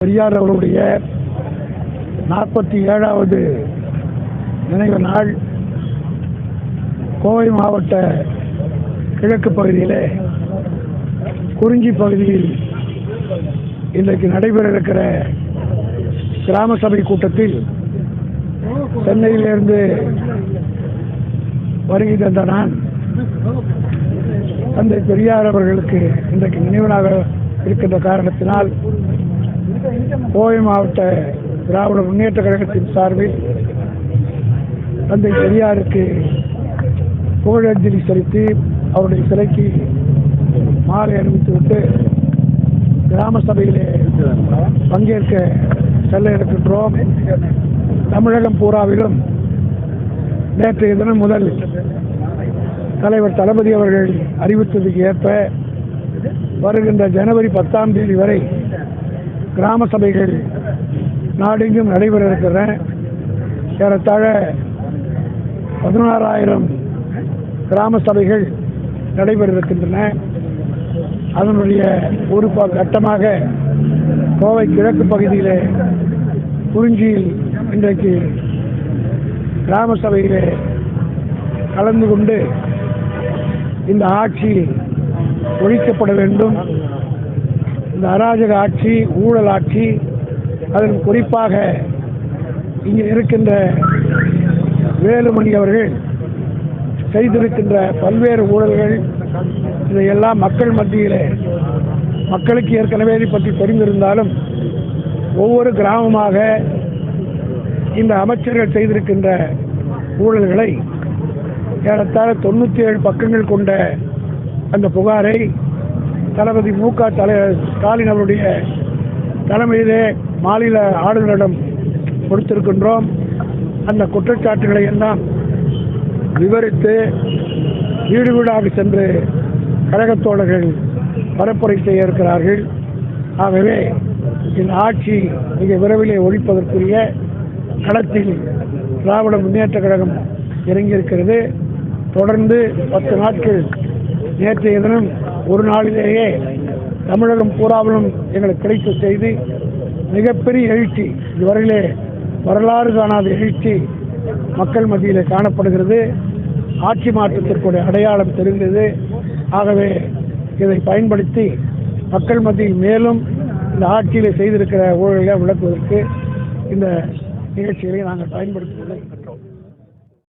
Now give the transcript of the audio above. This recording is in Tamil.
பெரியார் அவருடைய நாற்பத்தி ஏழாவது நினைவு நாள் கோவை மாவட்ட கிழக்கு பகுதியிலே குறிஞ்சி பகுதியில் இன்றைக்கு நடைபெற இருக்கிற கிராம சபை கூட்டத்தில் சென்னையிலிருந்து வருகை தந்த நான் தந்தை பெரியார் அவர்களுக்கு இன்றைக்கு நினைவனாக இருக்கின்ற காரணத்தினால் கோவை மாவட்ட திராவிட முன்னேற்ற கழகத்தின் சார்பில் தந்தை பெரியாருக்கு புகழஞ்சலி செலுத்தி அவருடைய சிலைக்கு மாலை அணிவித்துவிட்டு கிராம சபையிலே பங்கேற்க செல்ல இருக்கின்றோம் தமிழகம் பூராவிலும் நேற்றைய தினம் முதல் தலைவர் தளபதி அவர்கள் அறிவித்ததுக்கு ஏற்ப வருகின்ற ஜனவரி பத்தாம் தேதி வரை கிராம சபைகள் நாடெங்கும் நடைபெற இருக்கிற ஏறத்தாழ பதினாறாயிரம் கிராம சபைகள் நடைபெற இருக்கின்றன. அதனுடைய ஒரு ப- கட்டமாக கோவை கிழக்கு பகுதியிலே குறிஞ்சியில் இன்றைக்கு கிராம சபையிலே கலந்து கொண்டு இந்த ஆட்சி ஒழிக்கப்பட வேண்டும். இந்த அராஜக ஆட்சி ஊழல் ஆட்சி அதன் குறிப்பாக இங்கே இருக்கின்ற வேலுமணி அவர்கள் செய்திருக்கின்ற பல்வேறு ஊழல்கள் இதையெல்லாம் மக்கள் மத்தியிலே மக்களுக்கு ஏற்கனவே இதை பற்றி தெரிந்திருந்தாலும் ஒவ்வொரு கிராமமாக இந்த அமைச்சர்கள் செய்திருக்கின்ற ஊழல்களை ஏறத்தாழ தொண்ணூற்றி ஏழு பக்கங்கள் கொண்ட அந்த புகாரை தளபதி மு க தலை ஸ்டாலின் அவருடைய தலைமையிலே மாநில ஆளுநரிடம் கொடுத்திருக்கின்றோம். அந்த குற்றச்சாட்டுகளை எல்லாம் விவரித்து வீடு வீடாக சென்று கழகத் தோழர்கள் பரப்புரை செய்ய இருக்கிறார்கள். ஆகவே இந்த ஆட்சி மிக விரைவிலே ஒழிப்பதற்குரிய களத்தில் திராவிட முன்னேற்ற கழகம் இறங்கியிருக்கிறது. தொடர்ந்து பத்து நாட்கள் நேற்றைய தினம் ஒரு நாளிலேயே தமிழகம் பூராவிலும் எங்களுக்கு கிடைத்த செய்தி மிகப்பெரிய எழுச்சி இதுவரையிலே வரலாறு காணாத எழுச்சி மக்கள் மத்தியில் காணப்படுகிறது. ஆட்சி மாற்றத்திற்குடைய அடையாளம் தெரிந்தது. ஆகவே இதை பயன்படுத்தி மக்கள் மத்தியில் மேலும் இந்த ஆட்சியில் செய்திருக்கிற ஊழலை விளக்குவதற்கு இந்த நிகழ்ச்சிகளை நாங்கள் பயன்படுத்துவதை